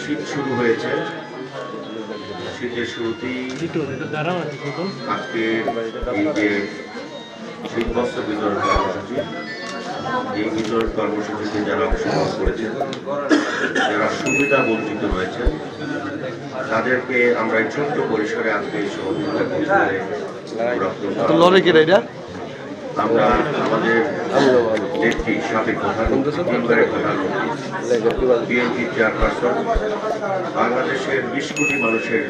শীত শুরু হয়েছে। শীতের শুরুতেই আজকে এই যে শীতবস্ত্র বিতরণ কর্মসূচি। এই বিতরণ কর্মসূচিতে যারা অংশগ্রহণ করেছেন যারা সুবিধা বঞ্চিত রয়েছেন তাদেরকে আমরা এই ছোট্ট পরিসরে আজকে এই সহযোগিতা করতে এটা? আমরা আমাদের নেত্রী সাবেক বিএনপি চেয়ারপারসন বাংলাদেশের বিশ কোটি মানুষের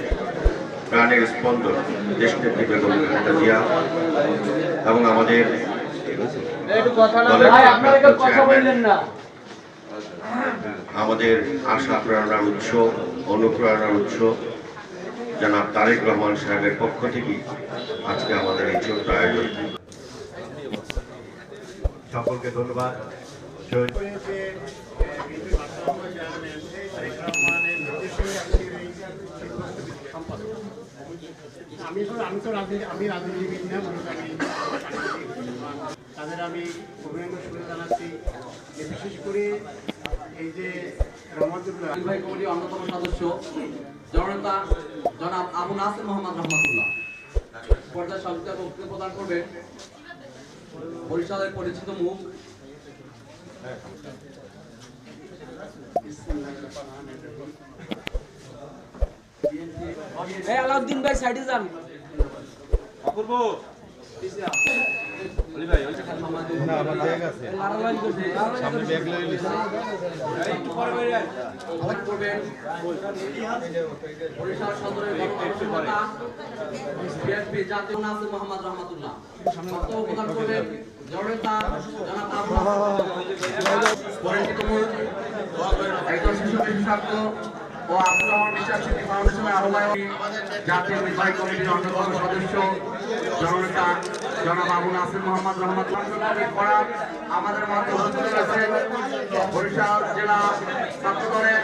প্রাণের স্পন্দন দেশনেত্রী বেগম খালেদা জিয়া এবং আমাদের আমাদের আশা প্রেরণার উৎস অনুপ্রেরণার উৎস জনাব তারেক রহমান সাহেবের পক্ষ থেকে আজকে আমাদের এই ছোট্ট আয়োজন। সকলকে ধন্যবাদ। আমি তো আমি তো রাজনীতি আমি রাজনীতিবিদ না তাদের আমি অভিনন্দন শুনে জানাচ্ছি যে বিশেষ করে এই যে রহমতুল্লাহ নির্বাহী কমিটির অন্যতম সদস্য জননেতা জনাব আবু নাসির মোহাম্মদ রহমতুল্লাহ। পর্যায় বক্তব্য প্রদান করবেন বরিশালের পরিচিত মুখ। এই আলাউদ্দিন ভাই সাইডে যান। লারালাইন জাতীয় নাসির মোহাম্মদ রহমতুল্লাহ বক্তব্য করবেন একজন শিশু বিশেষজ্ঞ ও আব্দুর বিশ্বাস স্মৃতি ফাউন্ডেশনের আহ্বায়ক জাতীয় নির্বাহী কমিটির অন্যতম সদস্য জননেতা জনাব আবুল নাসির মোহাম্মদ রহমত আমাদের মধ্যে উপস্থিত আছেন বরিশাল জেলা ছাত্র দলের